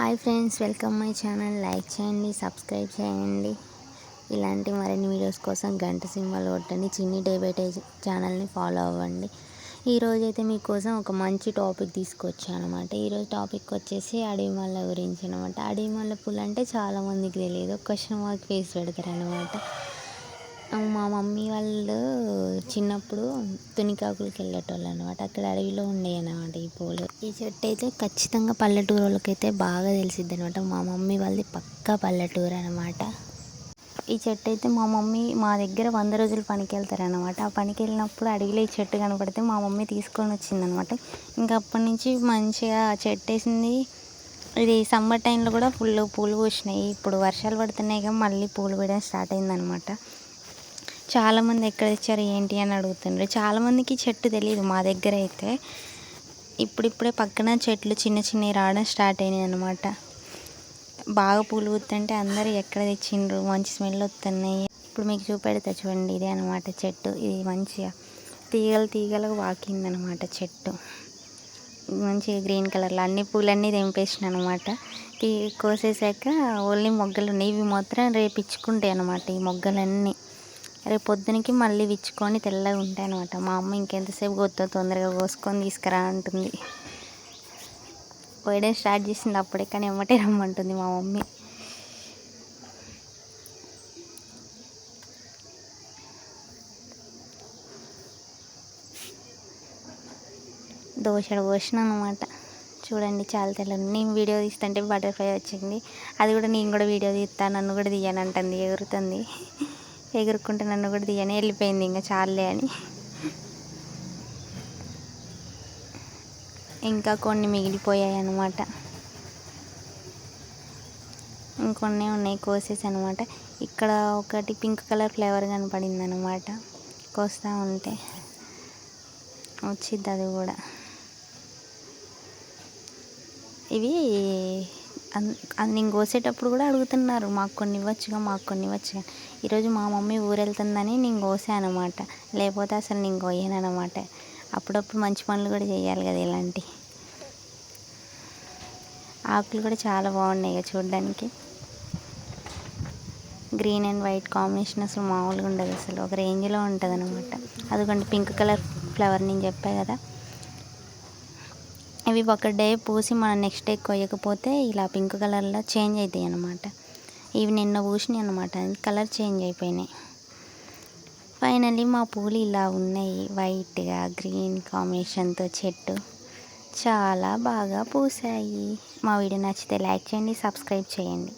Hi friends welcome my channel. Like చేయండి subscribe చేయండి. ఇలాంటి మరిన్ని వీడియోస్ కోసం గంట సింబల్ కొట్టండి చిన్ని డే బై డే ఛానల్ని ఫాలో అవ్వండి. ఈరోజు అయితే మీకోసం ఒక మంచి టాపిక్ తీసుకొచ్చాను అనమాట ఈరోజు టాపిక్ వచ్చేసి అడవి మల్ల గురించి అనమాట అడవిమల్ల పూలు అంటే చాలామందికి తెలియదు. క్వశ్చన్ మార్క్ ఫేస్ పెడతారు అనమాట మా మమ్మీ వాళ్ళు చిన్నప్పుడు తునికాకులకి వెళ్ళేటోళ్ళు అనమాట అక్కడ అడవిలో ఉండే అనమాట ఈ పూలు. ఈ చెట్టు అయితే ఖచ్చితంగా పల్లెటూరు వాళ్ళకైతే బాగా తెలిసిద్ది అనమాట మా మమ్మీ వాళ్ళది పక్కా పల్లెటూరు అనమాట ఈ చెట్టు అయితే మా మమ్మీ మా దగ్గర వంద రోజులు పనికి వెళ్తారనమాట ఆ పనికి వెళ్ళినప్పుడు అడవిలో ఈ చెట్టు కనపడితే మా మమ్మీ తీసుకొని వచ్చిందనమాట ఇంకా అప్పటి నుంచి మంచిగా చెట్టు వేసింది ఇది సమ్మర్ టైంలో కూడా ఫుల్ పూలు పూసినాయి. ఇప్పుడు వర్షాలు పడుతున్నాయి కానీ మళ్ళీ పూలు వేయడం స్టార్ట్ అయిందనమాట చాలామంది ఎక్కడ తెచ్చారు ఏంటి అని అడుగుతుండ్రు. చాలామందికి చెట్టు తెలియదు మా దగ్గర అయితే. ఇప్పుడిప్పుడే పక్కన చెట్లు చిన్న చిన్నవి రావడం స్టార్ట్ అయినాయి అనమాట బాగా పూలు పూతుంటే అందరూ ఎక్కడ తెచ్చిండ్రు? మంచి స్మెల్ వస్తున్నాయి. ఇప్పుడు మీకు చూపెడతా చూడండి ఇదే అనమాట చెట్టు. ఇది మంచిగా తీగలు తీగలు వాకిందనమాట చెట్టు. మంచిగా గ్రీన్ కలర్లో అన్ని పూలన్నీ తెంపేసిన అనమాట తీ కోసేసాక ఓన్లీ మొగ్గలు ఉన్నాయి. ఇవి మాత్రం రేపిచ్చుకుంటాయి అనమాట ఈ మొగ్గలన్నీ. రేపు పొద్దునకి మళ్ళీ విచ్చుకొని తెల్లగా ఉంటాయి అనమాట మా అమ్మ ఇంకెంతసేపు కొత్త తొందరగా కోసుకొని తీసుకురా అంటుంది. పోయడం స్టార్ట్ చేసింది అప్పుడే కానీ ఎమ్మటే రమ్మంటుంది మా మమ్మీ. దోశలు పోసిన అనమాట చూడండి చాలా తెల్లని నేను వీడియో తీస్తుంటే బటర్ఫ్లై వచ్చింది. అది కూడా నేను కూడా వీడియో తీస్తాను నన్ను కూడా తీయనంటుంది ఎగురుతుంది. ఎగురుకుంటే నన్ను కూడా తీయని వెళ్ళిపోయింది ఇంకా చాలే అని. ఇంకా కొన్ని మిగిలిపోయాయి అనమాట ఇంకొన్ని ఉన్నాయి కోసేసి అనమాట ఇక్కడ ఒకటి పింక్ కలర్ ఫ్లేవర్ కనపడింది అనమాట కోస్తూ ఉంటే వచ్చిద్ది అది కూడా. ఇవి నేను కోసేటప్పుడు కూడా అడుగుతున్నారు మాకు కొన్ని ఇవ్వచ్చుగా మాకు కొన్ని ఇవ్వచ్చుగా. ఈరోజు మా మమ్మీ ఊరెళ్తుందని నేను కోసాను అనమాట లేకపోతే అసలు నేను కోయాను అనమాట అప్పుడప్పుడు మంచి పనులు కూడా చేయాలి కదా ఇలాంటి. ఆకులు కూడా చాలా బాగున్నాయి కదా చూడడానికి. గ్రీన్ అండ్ వైట్ కాంబినేషన్ అసలు మామూలుగా ఉండదు అసలు. ఒక రేంజ్లో ఉంటుంది అనమాట అదిగోండి పింక్ కలర్ ఫ్లవర్ నేను చెప్పా కదా. ఇవి ఒక డే పూసి మనం నెక్స్ట్ డే కొయ్యకపోతే ఇలా పింక్ కలర్లో చేంజ్ అవుతాయి అనమాట ఇవి నిన్న పూసినాయి అనమాట కలర్ చేంజ్ అయిపోయినాయి. ఫైనల్లీ మా పూలు ఇలా ఉన్నాయి. వైట్గా గ్రీన్ కాంబినేషన్తో చెట్టు చాలా బాగా పూసాయి. మా వీడియో నచ్చితే లైక్ చేయండి సబ్స్క్రైబ్ చేయండి.